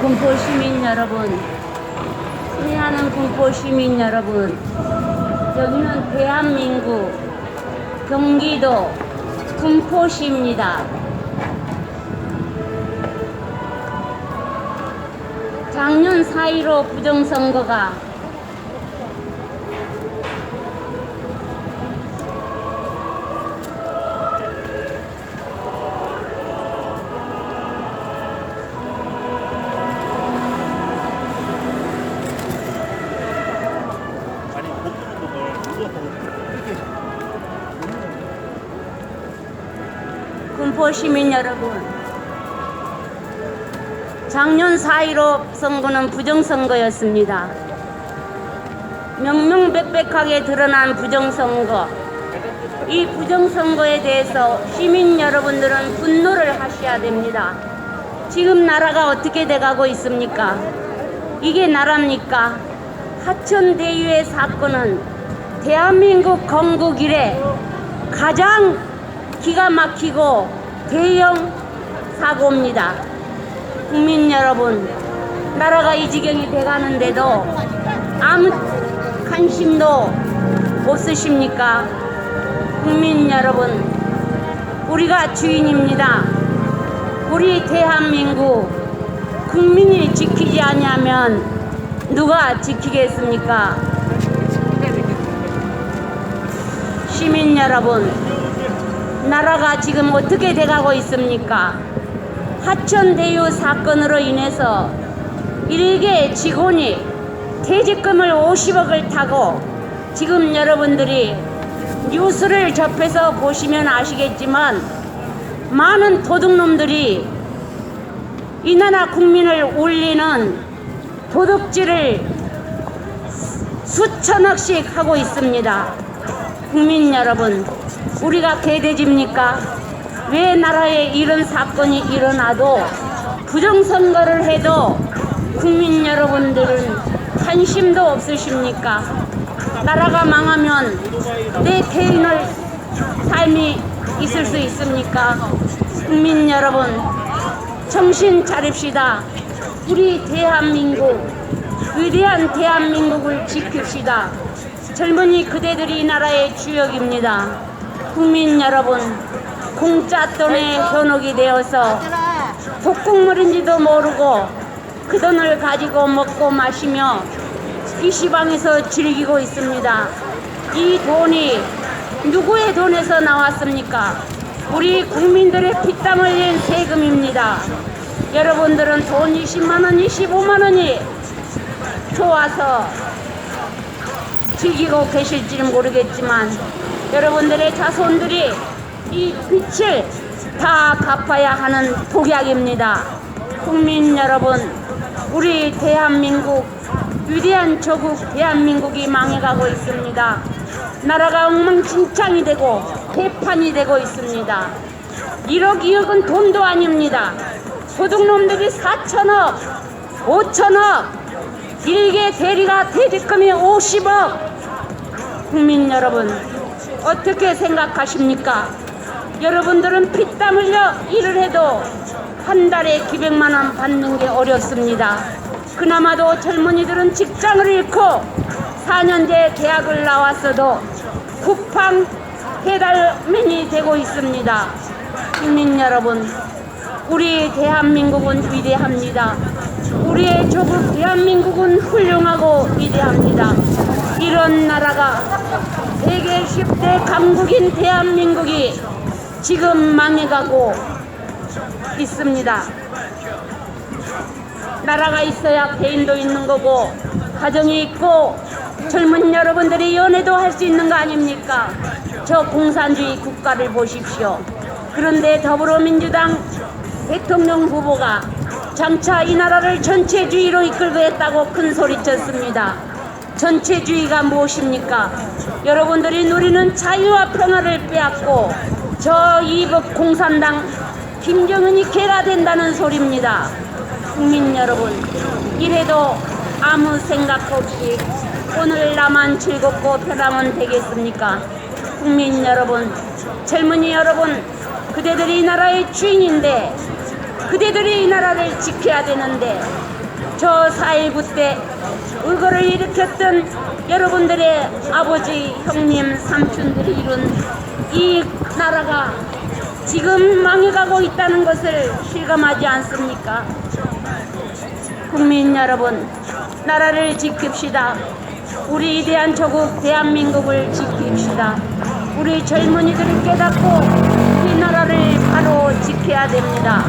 군포 시민 여러분, 승리하는 군포 시민 여러분, 여기는 대한민국 경기도 군포시입니다. 작년 4.15 부정선거가 군포 시민 여러분, 작년 4.15 선거는 부정선거였습니다. 명명백백하게 드러난 부정선거. 이 부정선거에 대해서 시민 여러분들은 분노를 하셔야 됩니다. 지금 나라가 어떻게 돼가고 있습니까? 이게 나라입니까? 하천대유의 사건은 대한민국 건국 이래 가장 기가 막히고 대형 사고입니다. 국민 여러분, 나라가 이 지경이 돼가는데도 아무 관심도 없으십니까? 국민 여러분, 우리가 주인입니다. 우리 대한민국 국민이 지키지 않으면 누가 지키겠습니까? 시민 여러분, 나라가 지금 어떻게 돼가고 있습니까? 하천대유 사건으로 인해서 일개 직원이 퇴직금을 50억을 타고 지금 여러분들이 뉴스를 접해서 보시면 아시겠지만 많은 도둑놈들이 이 나라 국민을 울리는 도둑질을 수천억씩 하고 있습니다. 국민 여러분, 우리가 개돼지입니까? 왜 나라에 이런 사건이 일어나도 부정선거를 해도 국민 여러분들은 관심도 없으십니까? 나라가 망하면 내 개인의 삶이 있을 수 있습니까? 국민 여러분, 정신 차립시다. 우리 대한민국, 위대한 대한민국을 지킵시다. 젊은이 그대들이 이 나라의 주역입니다. 국민 여러분, 공짜 돈에 현혹이 되어서 독국물인지도 모르고 그 돈을 가지고 먹고 마시며 PC방에서 즐기고 있습니다. 이 돈이 누구의 돈에서 나왔습니까? 우리 국민들의 피땀 흘린 세금입니다. 여러분들은 돈 20만원, 25만원이 좋아서 즐기고 계실지는 모르겠지만 여러분들의 자손들이 이 빚을 다 갚아야 하는 독약입니다. 국민 여러분, 우리 대한민국, 위대한 조국 대한민국이 망해가고 있습니다. 나라가 엉망진창이 되고 개판이 되고 있습니다. 1억, 2억은 돈도 아닙니다. 도둑놈들이 4천억, 5천억, 일개 대리가 퇴직금이 50억. 국민 여러분, 어떻게 생각하십니까? 여러분들은 피땀 흘려 일을 해도 한 달에 기백만 원 받는 게 어렵습니다. 그나마도 젊은이들은 직장을 잃고 4년제 대학을 나왔어도 쿠팡 배달맨이 되고 있습니다. 국민 여러분, 우리 대한민국은 위대합니다. 우리의 조국 대한민국은 훌륭하고 위대합니다. 이런 나라가 세계 10대 강국인 대한민국이 지금 망해가고 있습니다. 나라가 있어야 개인도 있는 거고 가정이 있고 젊은 여러분들이 연애도 할 수 있는 거 아닙니까? 저 공산주의 국가를 보십시오. 그런데 더불어민주당 대통령 후보가 장차 이 나라를 전체주의로 이끌겠다고 큰 소리쳤습니다. 전체주의가 무엇입니까? 여러분들이 누리는 자유와 평화를 빼앗고 저 이북 공산당 김정은이 개가 된다는 소리입니다. 국민 여러분, 이래도 아무 생각 없이 오늘 나만 즐겁고 편하면 되겠습니까? 국민 여러분, 젊은이 여러분, 그대들이 이 나라의 주인인데 그대들이 이 나라를 지켜야 되는데 저 4.19때 의거를 일으켰던 여러분들의 아버지, 형님, 삼촌들이 이룬 이 나라가 지금 망해가고 있다는 것을 실감하지 않습니까? 국민 여러분, 나라를 지킵시다. 우리 위대한 조국 대한민국을 지킵시다. 우리 젊은이들이 깨닫고 우리 나라를 바로 지켜야 됩니다.